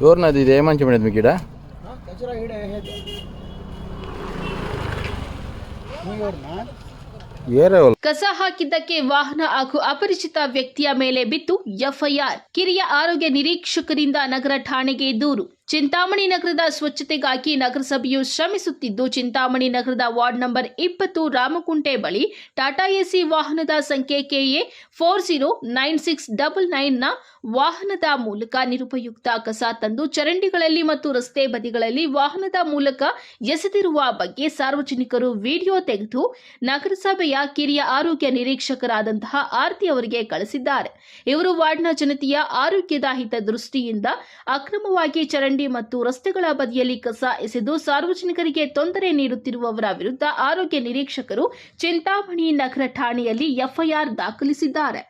ತೋರ್ನದು ಇದು ಇದೆ ಮಾಡಿದ ಮಿ ಗಿಡ ಕಸ ಹಾಕಿದ್ದಕ್ಕೆ ವಾಹನ ಹಾಗೂ ಅಪರಿಚಿತ ವ್ಯಕ್ತಿಯ ಮೇಲೆ ಬಿತ್ತು ಎಫ್ಐಆರ್. ಕಿರಿಯ ಆರೋಗ್ಯ ನಿರೀಕ್ಷಕರಿಂದ ನಗರ ಠಾಣೆಗೆ ದೂರು. ಚಿಂತಾಮಣಿ ನಗರದ ಸ್ವಚ್ಛತೆಗಾಗಿ ನಗರಸಭೆಯು ಶ್ರಮಿಸುತ್ತಿದ್ದು, ಚಿಂತಾಮಣಿ ನಗರದ ವಾರ್ಡ್ ನಂಬರ್ ಇಪ್ಪತ್ತು ರಾಮಕುಂಟೆ ಬಳಿ ಟಾಟಾ ಎಸಿ ವಾಹನದ ಸಂಖ್ಯೆ KA four zero nine six double ನೈನ್ನ ವಾಹನದ ಮೂಲಕ ನಿರುಪಯುಕ್ತ ಕಸ ತಂದು ಚರಂಡಿಗಳಲ್ಲಿ ಮತ್ತು ರಸ್ತೆ ಬದಿಗಳಲ್ಲಿ ವಾಹನದ ಮೂಲಕ ಎಸೆದಿರುವ ಬಗ್ಗೆ ಸಾರ್ವಜನಿಕರು ವಿಡಿಯೋ ತೆಗೆದು ನಗರಸಭೆಯ ಕಿರಿಯ ಆರೋಗ್ಯ ನಿರೀಕ್ಷಕರಾದಂತಹ ಆರ್ತಿ ಅವರಿಗೆ ಕಳಿಸಿದ್ದಾರೆ. ಇವರು ವಾರ್ಡ್ನ ಜನತೆಯ ಆರೋಗ್ಯದ ಹಿತದೃಷ್ಟಿಯಿಂದ ಅಕ್ರಮವಾಗಿ ಚರಂಡಿ ಮತ್ತು ರಸ್ತೆಗಳ ಬದಿಯಲ್ಲಿ ಕಸ ಎಸೆದು ಸಾರ್ವಜನಿಕರಿಗೆ ತೊಂದರೆ ನೀಡುತ್ತಿರುವವರ ವಿರುದ್ಧ ಆರೋಗ್ಯ ನಿರೀಕ್ಷಕರು ಚಿಂತಾಮಣಿ ನಗರ ಠಾಣೆಯಲ್ಲಿ ಎಫ್ಐಆರ್ ದಾಖಲಿಸಿದ್ದಾರೆ.